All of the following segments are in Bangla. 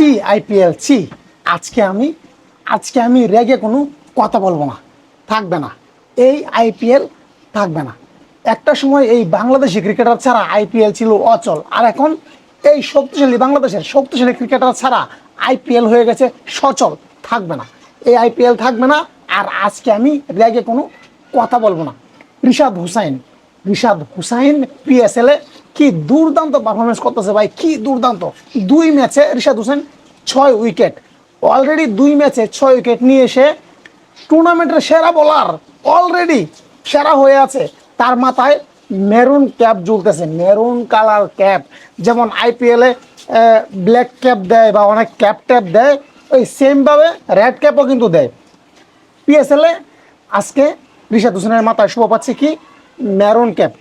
চি আইপিএল ছি। আজকে আমি আজকে আমি রেগে কোনো কথা বলব না। থাকবে না। এই আইপিএল থাকবে না। একটা সময় এই বাংলাদেশি ক্রিকেটার ছাড়া আইপিএল ছিল অচল। আর এখন এই শক্তিশালী বাংলাদেশের শক্তিশালী ক্রিকেটার ছাড়া আইপিএল হয়ে গেছে সচল। থাকবে না। এই আইপিএল থাকবে না। আর আজকে আমি রেগে কোনো কথা বলব না। রিশাদ হুসাইন রিশাদ হুসাইন পিএসএল কি দুর্দান্ত পারফরমেন্স করতেছে ভাই, কি দুর্দান্ত। দুই ম্যাচে রিশাদ হুসাইন ছয় উইকেট অলরেডি দুই ম্যাচে ছয় উইকেট নিয়ে এসে টুর্নামেন্টের সেরা বোলার অলরেডি সেরা হয়ে আছে। তার মাথায় মেরুন ক্যাপ ঝুলতেছে মেরুন কালার ক্যাপ যেমন আইপিএলে ব্ল্যাক ক্যাপ দেয় বা অনেক ক্যাপ ট্যাপ দেয়, ওই সেমভাবে রেড ক্যাপও কিন্তু দেয়। পিএসএলে আজকে রিশাদ হোসেনের মাথায় শুভ পাচ্ছে কি? মেরুন ক্যাপ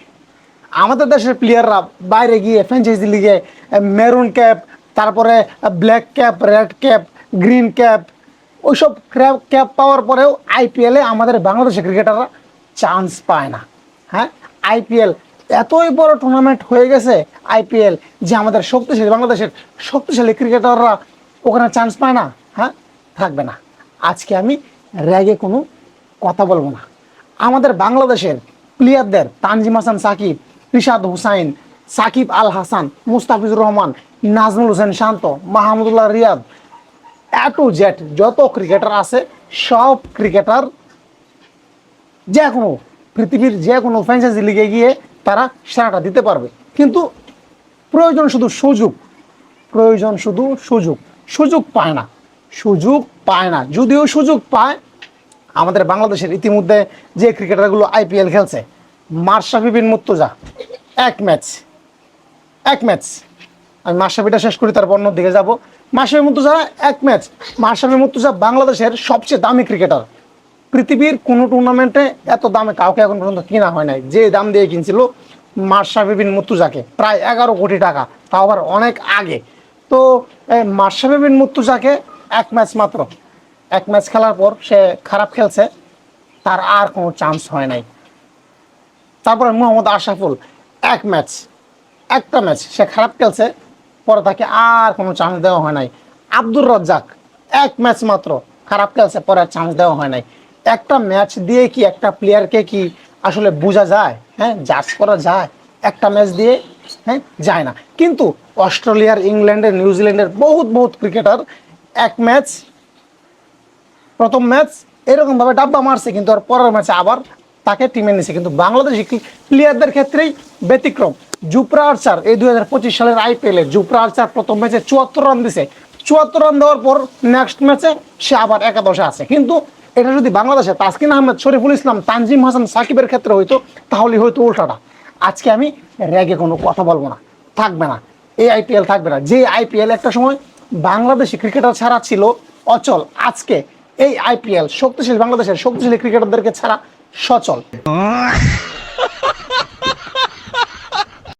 আমাদের দেশের প্লেয়াররা বাইরে গিয়ে ফ্র্যাঞ্চাইজি লিগে মেরুন ক্যাপ তারপরে black cap red cap green cap ওইসব ক্যাপ পাওয়ার পরেও আইপিএলে আমাদের বাংলাদেশের ক্রিকেটাররা চান্স পায় না। হ্যাঁ? আইপিএল এতই বড় টুর্নামেন্ট হয়ে গেছে আইপিএল যে আমাদের শক্তিশালী, বাংলাদেশের শক্তিশালী ক্রিকেটাররা ওখানে চান্স পায় না। হ্যাঁ? থাকবে না। আজকে আমি র্যাগে কোনো কথা বলব না। আমাদের বাংলাদেশের প্লেয়ারদের তানজিম হাসান সাকিব রিশাদ হুসাইন সাকিব আল হাসান মুস্তাফিজুর রহমান নাজমুল হোসেন শান্ত মাহমুদুল্লাহ রিয়াদ এ টু যত ক্রিকেটার আছে সব ক্রিকেটার যে কোনো পৃথিবীর যে কোনো ফ্র্যাঞ্চাইজি লিগে গিয়ে তারা সেরাটা দিতে পারবে। কিন্তু প্রয়োজন শুধু সুযোগ। প্রয়োজন শুধু সুযোগ। সুযোগ পায় না। সুযোগ পায় না। যদিও সুযোগ পায়, আমাদের বাংলাদেশের ইতিমধ্যে যে ক্রিকেটারগুলো আইপিএল খেলছে মার্শাফি বিন মুর্তজা। এক ম্যাচ। এক ম্যাচ। আমি মার্শাফিটা শেষ করি, তারপর অন্য দিকে যাব। মার্শাফি মুর্তজা, এক ম্যাচ। মার্শাফি মুর্তজা বাংলাদেশের সবচেয়ে দামি ক্রিকেটার। পৃথিবীর কোনো টুর্নামেন্টে এত দামে কাউকে এখন পর্যন্ত কেনা হয় নাই। যে দাম দিয়ে কিনছিল মার্শাফি বিন মুর্তুজাকে। প্রায় এগারো কোটি টাকা। তাও আবার অনেক আগে। তো মার্শাফি বিন মুর্তুজাকে এক ম্যাচ মাত্র। এক ম্যাচ খেলার পর সে খারাপ খেলছে। তার আর কোনো চান্স হয় নাই। তারপরে মোহাম্মদ আশরাফুল, এক ম্যাচ, একটা ম্যাচ সে খারাপ খেলছে, পরে তাকে আর কোনো চান্স দেওয়া হয় নাই। আব্দুর রাজ্জাক, এক ম্যাচ মাত্র খারাপ খেলছে, পরে আর চান্স দেওয়া হয় নাই। একটা ম্যাচ দিয়ে কি একটা প্লেয়ারকে কি আসলে বোঝা যায়? হ্যাঁ জাজ করা যায়। একটা ম্যাচ দিয়ে হ্যাঁ যায় না। কিন্তু অস্ট্রেলিয়ার, ইংল্যান্ডের নিউজিল্যান্ডের বহুত বহুত ক্রিকেটার এক ম্যাচ, প্রথম ম্যাচ এরকমভাবে ডাব্বা মারছে, কিন্তু আর পরের ম্যাচে আবার তাকে টিমে নিছে। কিন্তু বাংলাদেশি প্লেয়ারদের ক্ষেত্রেই ব্যতিক্রম। জুপরা আর্চার এই দুই হাজার পঁচিশ সালের আইপিএলে জুপরা আর্চার প্রথম ম্যাচে চুয়াত্তর রান দিছে। চুয়াত্তর রান দেওয়ার পর নেক্সট ম্যাচে সে আবার একাদশে আছে। কিন্তু এটা যদি বাংলাদেশে তাসকিন আহমেদ, শরীফুল ইসলাম, তানজিম হাসান, সাকিবের ক্ষেত্রে হইতো তাহলে হয়তো উল্টাটা। আজকে আমি র্যাগে কোনো কথা বলব না। থাকবে না। এই আইপিএল থাকবে না। যে আইপিএল একটা সময় বাংলাদেশি ক্রিকেটার ছাড়া ছিল অচল। আজকে এই আইপিএল শক্তিশালী, বাংলাদেশের শক্তিশালী ক্রিকেটারদেরকে ছাড়া সচল।